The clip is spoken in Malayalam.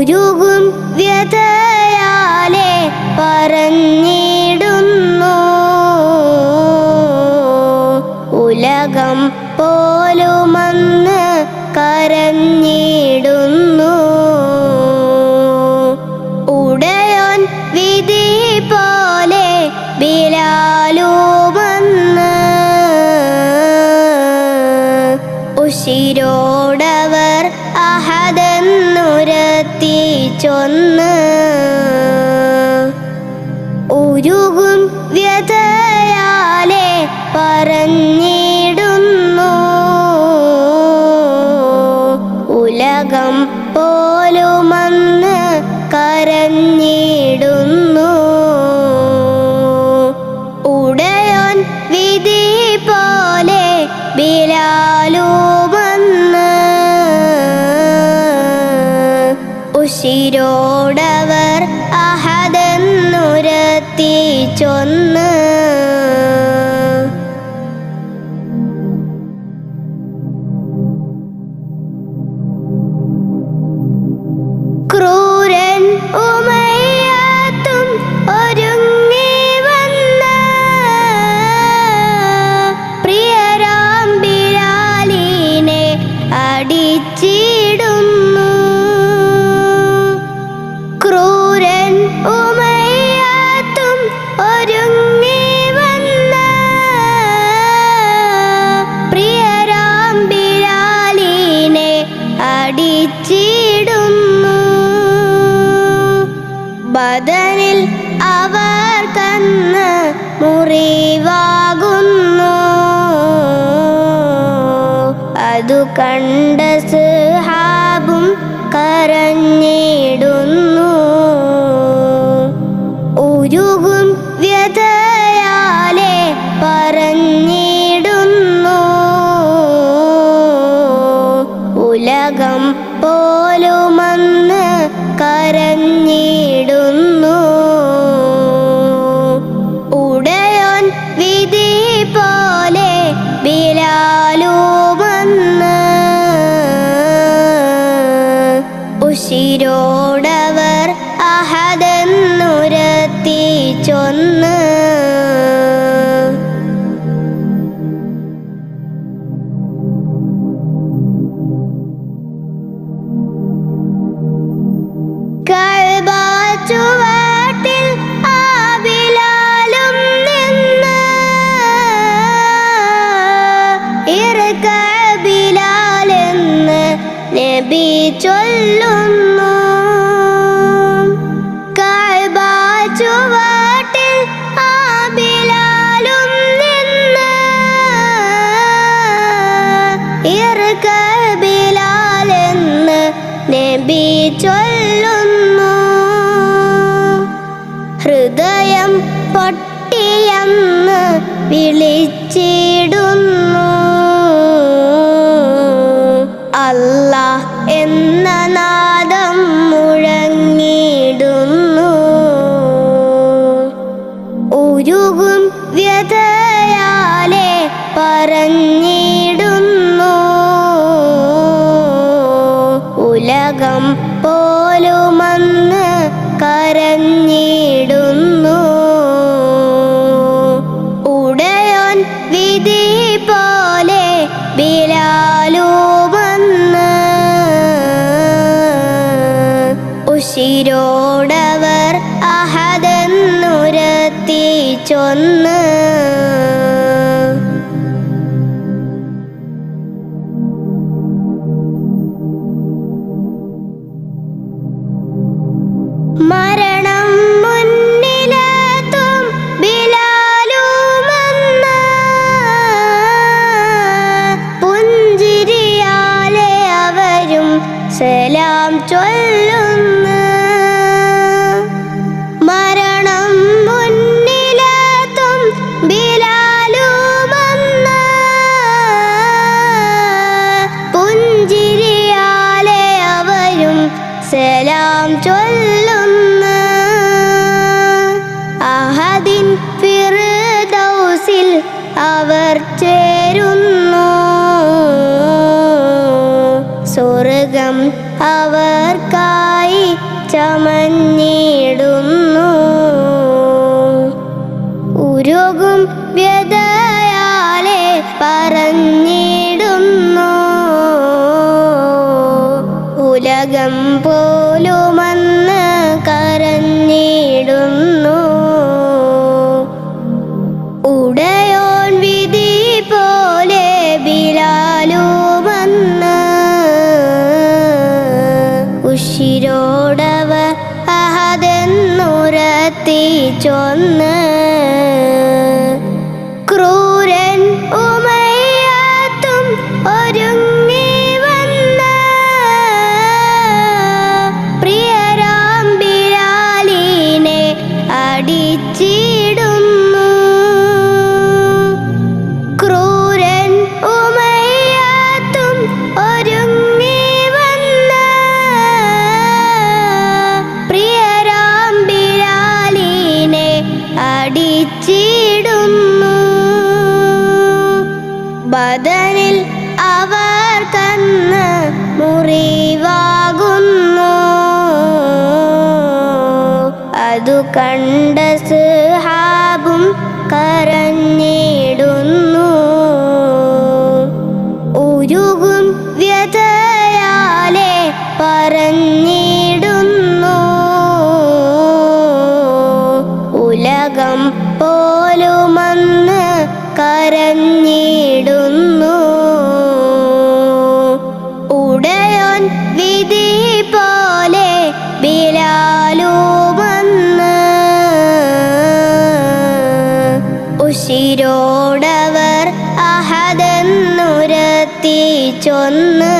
ഉരുകും വ്യതയാലെ പറഞ്ഞിടുന്നു ഉലകം പോലുമന്ന് കരഞ്ഞിടുന്നു. ഉടയോൻ വിധി പോലെ ബിലാലുമെന്ന് ചൊന്ന് ഉരുകും വ്യതയാലെ പറഞ്ഞിടുന്നു അഹതെന്നുരത്തി ചൊന്ന് ക്രൂരൻ ബദനിൽ അവർ കന്ന് മുറിവാകുന്നു. അതു കണ്ട ഉലകം പോലുമന്ന് കരഞ്ഞിടുന്നു. നബി ചൊല്ലുന്നു. കഅബ ചുവട്ടിൽ ആ നിന്ന് ഇറക്ക നബി ചൊല്ലുന്നു. ഹൃദയം പൊട്ടിയെന്ന് വിളിച്ചിടുന്നു. പറഞ്ഞിടുന്നു. ഉലകം പോലുമന്ന് കരഞ്ഞിടുന്നു. ഉടയോൻ വിധി പോലെ ബിലാലുമെന്ന് ഉശിരോടവർ അഹതെന്നുരത്തി ചമഞ്ഞിടുന്നു. ഉരുകും വ്യതയാലെ പറഞ്ഞിടുന്നു. ഉലകം പോലുമന്ന് കരഞ്ഞിടുന്നു. ഉടയോൻ വിധി പോലെ ബിലാലുമെന്ന് ഉഷിരോടവർ അഹതെന്നുരത്തി ചൊന്ന് ക്രൂരൻ ഉമയാത്തും ഒരുങ്ങി വന്ന പ്രിയരാം ബിരാലിനെ അടിച്ചിടുന്നു ബദനിൽ അവർ കന്ന് മുറിവാകുന്നു. അതു കണ്ട സുഹാബും കരഞ്ഞിടുന്നു. ഉരുകും വ്യതയാലെ പറഞ്ഞിടുന്നു. ഉലകം പോലുമന്ന് കരഞ്ഞിടുന്നു. ഉശിരോടവർ അഹതെന്നുരത്തി ചൊന്ന്.